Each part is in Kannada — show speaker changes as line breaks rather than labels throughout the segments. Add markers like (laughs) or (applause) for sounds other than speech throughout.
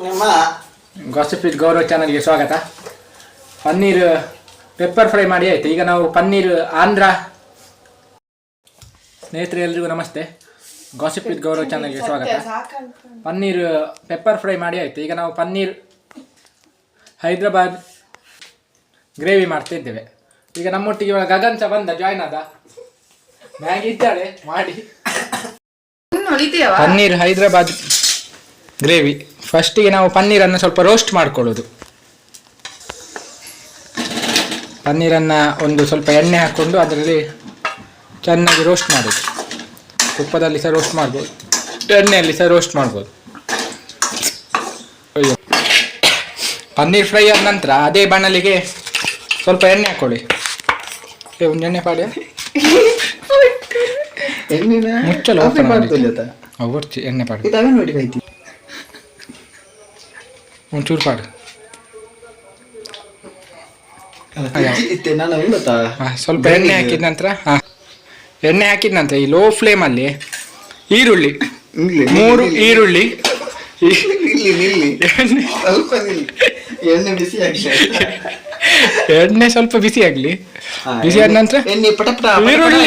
ನಿಮ್ಮ
ಗಾಸಿಪ್ ವಿತ್ ಗೌರವ್ ಚಾನಲ್ಗೆ ಸ್ವಾಗತ. ಪನ್ನೀರ್ ಪೆಪ್ಪರ್ ಫ್ರೈ ಮಾಡಿ ಆಯ್ತು. ಈಗ ನಾವು ಪನ್ನೀರ್ ಆಂಧ್ರ. ಸ್ನೇಹಿತರೆ ಎಲ್ರಿಗೂ ನಮಸ್ತೆ. ಗಾಸಿಪ್ ವಿತ್ ಗೌರವ್ ಚಾನಲ್ಗೆ ಸ್ವಾಗತ. ಪನ್ನೀರ್ ಪೆಪ್ಪರ್ ಫ್ರೈ ಮಾಡಿ ಆಯ್ತು. ಈಗ ನಾವು ಪನ್ನೀರ್ ಹೈದ್ರಾಬಾದ್ ಗ್ರೇವಿ ಮಾಡ್ತಾ ಇದ್ದೇವೆ. ಈಗ ನಮ್ಮೊಟ್ಟಿಗೆ ಇವಾಗ ಗಗನ್ ಸಹ ಬಂದ ಜಾಯ್ನ್ ಆದ. ಮ್ಯಾಗಿ ಇದ್ದಾಳೆ ಮಾಡಿ. ಪನ್ನೀರ್ ಹೈದ್ರಾಬಾದ್ ಗ್ರೇವಿ. ಫಸ್ಟಿಗೆ ನಾವು ಪನ್ನೀರನ್ನು ಸ್ವಲ್ಪ ರೋಸ್ಟ್ ಮಾಡ್ಕೊಳ್ಳೋದು. ಪನ್ನೀರನ್ನು ಒಂದು ಸ್ವಲ್ಪ ಎಣ್ಣೆ ಹಾಕ್ಕೊಂಡು ಅದರಲ್ಲಿ ಚೆನ್ನಾಗಿ ರೋಸ್ಟ್ ಮಾಡೋದು. ತುಪ್ಪದಲ್ಲಿ ಸಹ ರೋಸ್ಟ್ ಮಾಡ್ಬೋದು. ಎಣ್ಣೆಯಲ್ಲಿ ಸಹ ರೋಸ್ಟ್ ಮಾಡ್ಬೋದು. ಅಯ್ಯೋ. ಪನ್ನೀರ್ ಫ್ರೈ ಆದ ನಂತರ ಅದೇ ಬಾಣಲಿಗೆ ಸ್ವಲ್ಪ ಎಣ್ಣೆ ಹಾಕ್ಕೊಳ್ಳಿ ಏ, ಒಂದು ಎಣ್ಣೆ ಪಾಡಿ (laughs)
ಎಣ್ಣೆ
ಮುಚ್ಚಲು ಎಣ್ಣೆ ಪಾಡಿ ಒಂಚೂರು ಪಾಡು ಹಾ, ಸ್ವಲ್ಪ ಎಣ್ಣೆ ಹಾಕಿದ ನಂತರ ಹಾ ಎಣ್ಣೆ ಹಾಕಿದ ನಂತರ ಈ ಲೋ ಫ್ಲೇಮಲ್ಲಿ ಈರುಳ್ಳಿ
ನಿಲ್ಲಿ,
ಮೂರು. ಈರುಳ್ಳಿ ಎಣ್ಣೆ
ಬಿಸಿ ಆಗ್ಲಿ
ಎಣ್ಣೆ ಸ್ವಲ್ಪ ಬಿಸಿ ಆಗಲಿ ಬಿಸಿ ಆದ ನಂತರ ಈರುಳ್ಳಿ.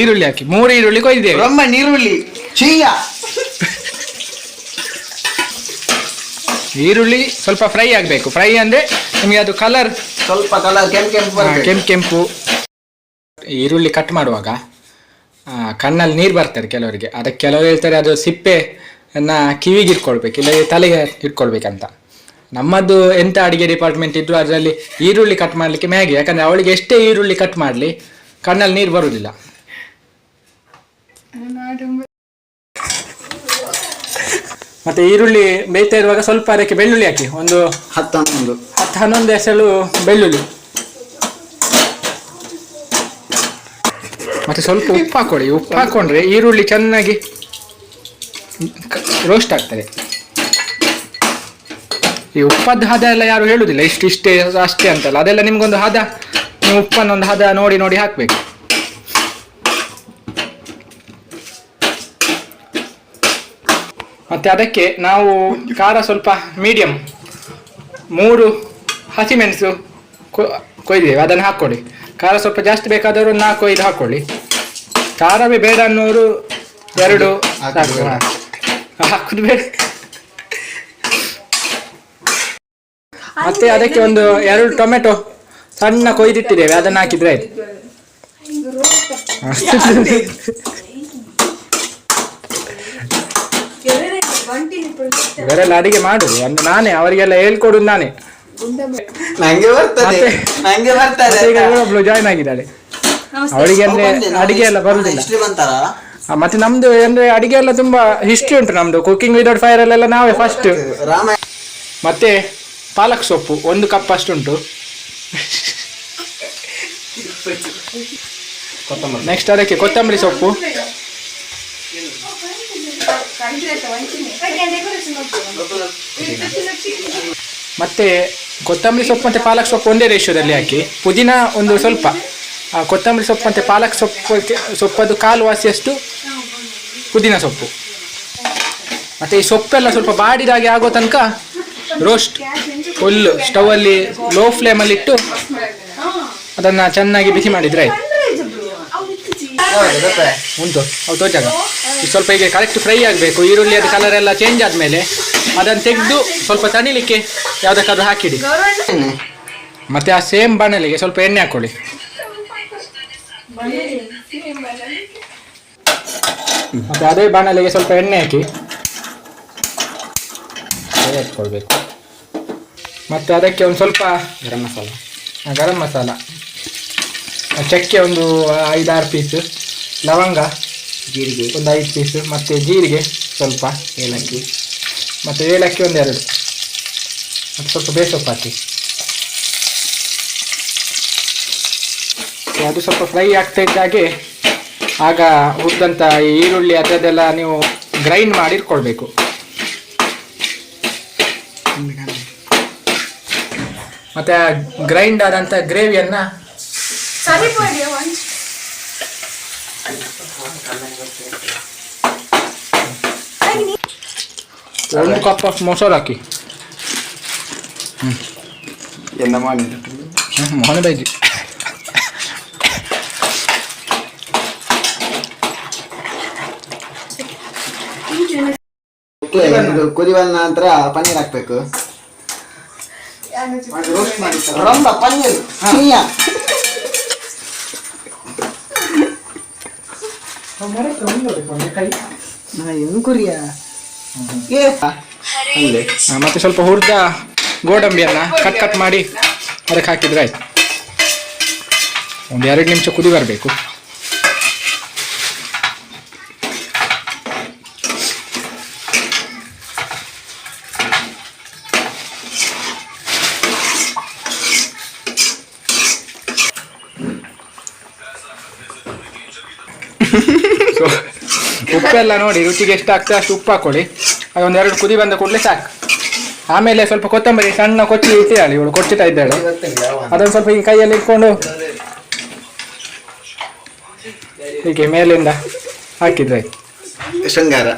ಈರುಳ್ಳಿ ಹಾಕಿ ಮೂರು ಈರುಳ್ಳಿ ಕೊಯ್ದೇವೆ
ರೊಮ್ಮ ನೀರುಳ್ಳಿ ಚೀಯ
ಈರುಳ್ಳಿ ಸ್ವಲ್ಪ ಫ್ರೈ ಆಗಬೇಕು. ಫ್ರೈ ಅಂದ್ರೆ ನಿಮಗೆ ಅದು ಕಲರ್
ಸ್ವಲ್ಪ ಕಲರ್ ಕೆಂಪು ಕೆಂಪು.
ಕೆಂಪು ಕೆಂಪು. ಈರುಳ್ಳಿ ಕಟ್ ಮಾಡುವಾಗ ಆ, ಕಣ್ಣಲ್ಲಿ ನೀರು ಬರ್ತದೆ ಕೆಲವರಿಗೆ. ಅದಕ್ಕೆ ಕೆಲವರು ಹೇಳ್ತಾರೆ ಅದು ಸಿಪ್ಪೆ ಅನ್ನ ಕಿವಿಗೆ ಇಟ್ಕೊಳ್ಬೇಕು ಇಲ್ಲ ತಲೆಗೆ ಇಟ್ಕೊಳ್ಬೇಕಂತ. ನಮ್ಮದು ಎಂತ ಅಡುಗೆ ಡಿಪಾರ್ಟ್ಮೆಂಟ್ ಇದ್ದರೂ ಅದರಲ್ಲಿ ಈರುಳ್ಳಿ ಕಟ್ ಮಾಡಲಿಕ್ಕೆ ಮ್ಯಾಗಿ ಯಾಕಂದ್ರೆ ಅವಳಿಗೆ ಎಷ್ಟೇ ಈರುಳ್ಳಿ ಕಟ್ ಮಾಡಲಿ ಕಣ್ಣಲ್ಲಿ ನೀರು ಬರುವುದಿಲ್ಲ ಮತ್ತೆ ಈರುಳ್ಳಿ ಬೇಯ್ತಾ ಇರುವಾಗ ಸ್ವಲ್ಪ ಅದಕ್ಕೆ ಬೆಳ್ಳುಳ್ಳಿ ಹಾಕಿ. ಒಂದು
ಹತ್ತು ಹನ್ನೊಂದು.
ಹತ್ತು ಹನ್ನೊಂದು ಎಸಳು ಬೆಳ್ಳುಳ್ಳಿ. ಮತ್ತೆ ಸ್ವಲ್ಪ ಉಪ್ಪು ಹಾಕೊಳ್ಳಿ. ಉಪ್ಪು ಹಾಕೊಂಡ್ರೆ ಈರುಳ್ಳಿ ಚೆನ್ನಾಗಿ ರೋಸ್ಟ್ ಆಗ್ತದೆ. ಈ ಉಪ್ಪದ್ದು ಹದ ಎಲ್ಲ ಯಾರು ಹೇಳುದಿಲ್ಲ. ಇಷ್ಟು ಇಷ್ಟೇ ಅಷ್ಟೇ ಅಂತಲ್ಲ. ಅದೆಲ್ಲ ನಿಮ್ಗೊಂದು ಹದ ನೀವು ಉಪ್ಪನ್ನೊಂದು ಹದ ನೋಡಿ ನೋಡಿ ಹಾಕ್ಬೇಕು. ಮತ್ತೆ ಅದಕ್ಕೆ ನಾವು ಖಾರ ಸ್ವಲ್ಪ ಮೀಡಿಯಂ ಮೂರು ಹಸಿಮೆಣಸು ಕೊ ಕೊಯ್ದೇವೆ ಅದನ್ನು ಹಾಕ್ಕೊಳ್ಳಿ. ಖಾರ ಸ್ವಲ್ಪ ಜಾಸ್ತಿ ಬೇಕಾದವರು ನಾಲ್ಕು ಐದು ಹಾಕ್ಕೊಳ್ಳಿ. ಖಾರವೇ ಬೇಡ ಅನ್ನೋರು ಎರಡು ಹಾಕುದು ಬೇಡ. ಮತ್ತೆ ಅದಕ್ಕೆ ಒಂದು ಎರಡು ಟೊಮೆಟೊ ಸಣ್ಣ ಕೊಯ್ದಿಟ್ಟಿದ್ದೇವೆ. ಅದನ್ನು ಹಾಕಿದ್ರೆ ಆಯ್ತು (laughs) ಅಷ್ಟು ಇವರೆಲ್ಲ ಅಡಿಗೆ ಮಾಡುದು ಅಂದ್ರೆ ನಾನೇ ಅವರಿಗೆಲ್ಲ ಹೇಳ್ಕೊಡುದು ನಾನೇ.
ನಂಗೆ ಬರ್ತದೆ. ನಂಗೆ ಬರ್ತದೆ
ಈಗ ಒಬ್ಳು ಜಾಯ್ನ್ ಆಗಿದ್ದಾಳೆ. ಅವಳಿಗೆ ಅಂದ್ರೆ ಅಡಿಗೆ ಎಲ್ಲ ಬರುದಿಲ್ಲ. ಮತ್ತೆ ನಮ್ದು ಅಂದ್ರೆ ಅಡಿಗೆ ಎಲ್ಲ ತುಂಬಾ ಹಿಸ್ಟ್ರಿ ಉಂಟು ನಮ್ದು. ಕುಕಿಂಗ್ ವಿದೌಟ್ ಫೈರ್ ಅಲ್ಲೆಲ್ಲ ನಾವೇ ಫಸ್ಟ್ ಮತ್ತೆ ಪಾಲಕ್ ಸೊಪ್ಪು ಒಂದು ಕಪ್ ಅಷ್ಟು
ಉಂಟು.
ನೆಕ್ಸ್ಟ್ ಅದಕ್ಕೆ ಕೊತ್ತಂಬರಿ ಸೊಪ್ಪು. ಮತ್ತೆ ಕೊತ್ತಂಬರಿ ಸೊಪ್ಪು ಮತ್ತೆ ಪಾಲಕ್ ಸೊಪ್ಪು ಒಂದೇ ರೇಷ್ಯೋದಲ್ಲಿ ಹಾಕಿ. ಪುದೀನ ಒಂದು ಸ್ವಲ್ಪ. ಕೊತ್ತಂಬರಿ ಸೊಪ್ಪು ಮತ್ತೆ ಪಾಲಕ್ ಸೊಪ್ಪು ಸೊಪ್ಪದು ಕಾಲು ವಾಸಿಯಷ್ಟು ಪುದೀನ ಸೊಪ್ಪು. ಮತ್ತೆ ಈ ಸೊಪ್ಪೆಲ್ಲ ಸ್ವಲ್ಪ ಬಾಡಿದಾಗೆ ಆಗೋ ತನಕ ರೋಸ್ಟ್ ಫುಲ್ಲು ಸ್ಟವಲ್ಲಿ ಲೋ ಫ್ಲೇಮಲ್ಲಿಟ್ಟು ಅದನ್ನು ಚೆನ್ನಾಗಿ ಬಿಸಿ ಮಾಡಿದ್ರೆ ಆಯ್ತು. ಉಂಟು. ಅವು ತೋಚಾಗ ಸ್ವಲ್ಪ ಈಗ ಕರೆಕ್ಟ್ ಫ್ರೈ ಆಗಬೇಕು. ಈರುಳ್ಳಿ ಅದು ಕಲರ್ ಎಲ್ಲ ಚೇಂಜ್ ಆದಮೇಲೆ ಅದನ್ನು ತೆಗೆದು ಸ್ವಲ್ಪ ತಣಿಲಿಕ್ಕೆ ಯಾವುದಕ್ಕಾದ್ರೂ ಹಾಕಿಡಿ? ಮತ್ತೆ ಆ ಸೇಮ್ ಬಾಣಲಿಗೆ ಸ್ವಲ್ಪ ಎಣ್ಣೆ ಹಾಕೊಳ್ಳಿ. ಮತ್ತೆ ಅದೇ ಬಾಣಲಿಗೆ ಸ್ವಲ್ಪ ಎಣ್ಣೆ ಹಾಕಿ. ಫ್ರೈ ಮತ್ತು ಅದಕ್ಕೆ ಒಂದು ಸ್ವಲ್ಪ
ಗರಂ ಮಸಾಲ.
ಗರಂ ಮಸಾಲ. ಚಕ್ಕೆ ಒಂದು ಐದಾರು ಪೀಸ್ ಲವಂಗ
ಜೀರಿಗೆ.
ಒಂದು ಐದು ಪೀಸ್ ಮತ್ತು ಜೀರಿಗೆ ಸ್ವಲ್ಪ
ಏಲಕ್ಕಿ
ಮತ್ತು ಏಲಕ್ಕಿ ಒಂದೆರಡು ಮತ್ತು ಸ್ವಲ್ಪ ಬೇಸೊಪ್ಪು ಹಾಕಿ ಅದು ಸ್ವಲ್ಪ ಫ್ರೈ ಆಗ್ತಾ ಇದ್ದಾಗೆ ಆಗ ಹುರಿದಂಥ ಈ ಈರುಳ್ಳಿ ಅದರದ್ದೆಲ್ಲ ನೀವು ಗ್ರೈಂಡ್ ಮಾಡಿ ಇಟ್ಕೊಳ್ಬೇಕು. ಮತ್ತು ಆ ಗ್ರೈಂಡ್ ಆದಂಥ ಗ್ರೇವಿಯನ್ನು
Sari po
ay diyawan. Ano ka pa
mo sa
laki? Yan
naman. Mukha na ba ito? Kuriwan na antara, panir akpeko. Rambak panir.
Minyak. ಕುರಿಯ ಅಲ್ಲೇ ಮತ್ತೆ ಸ್ವಲ್ಪ ಹುರಿದ ಗೋಡಂಬಿಯನ್ನ ಕಟ್ ಕಟ್ ಮಾಡಿ ಅದಕ್ಕೆ ಹಾಕಿದ್ರೆ ಆಯ್ತು. ಒಂದು ಎರಡು ನಿಮಿಷ ಕುದಿ ಬರಬೇಕು. ಸೊ ಉಪ್ಪೆಲ್ಲ ನೋಡಿ ರುಚಿಗೆ ಎಷ್ಟು ಆಗ್ತದೆ ಅಷ್ಟು ಉಪ್ಪು ಹಾಕೊಳ್ಳಿ. ಅದೊಂದು ಎರಡು ಕುದಿ ಬಂದ ಕೂಡಲೇ ಸಾಕು. ಆಮೇಲೆ ಸ್ವಲ್ಪ ಕೊತ್ತಂಬರಿ ಸಣ್ಣ ಕೊಚ್ಚಿ ಇಟ್ಟಿದ್ದಾಳೆ ಇವಳು ಕೊಚ್ಚಿತಾ ಇದ್ದಾಳೆ. ಅದೊಂದು ಸ್ವಲ್ಪ ಹಿಂಗೆ ಕೈಯಲ್ಲಿ ಇಟ್ಕೊಂಡು ಹೀಗೆ ಮೇಲಿಂದ ಹಾಕಿದ್ರೆ ಆಯ್ತು.
ಶೃಂಗಾರ.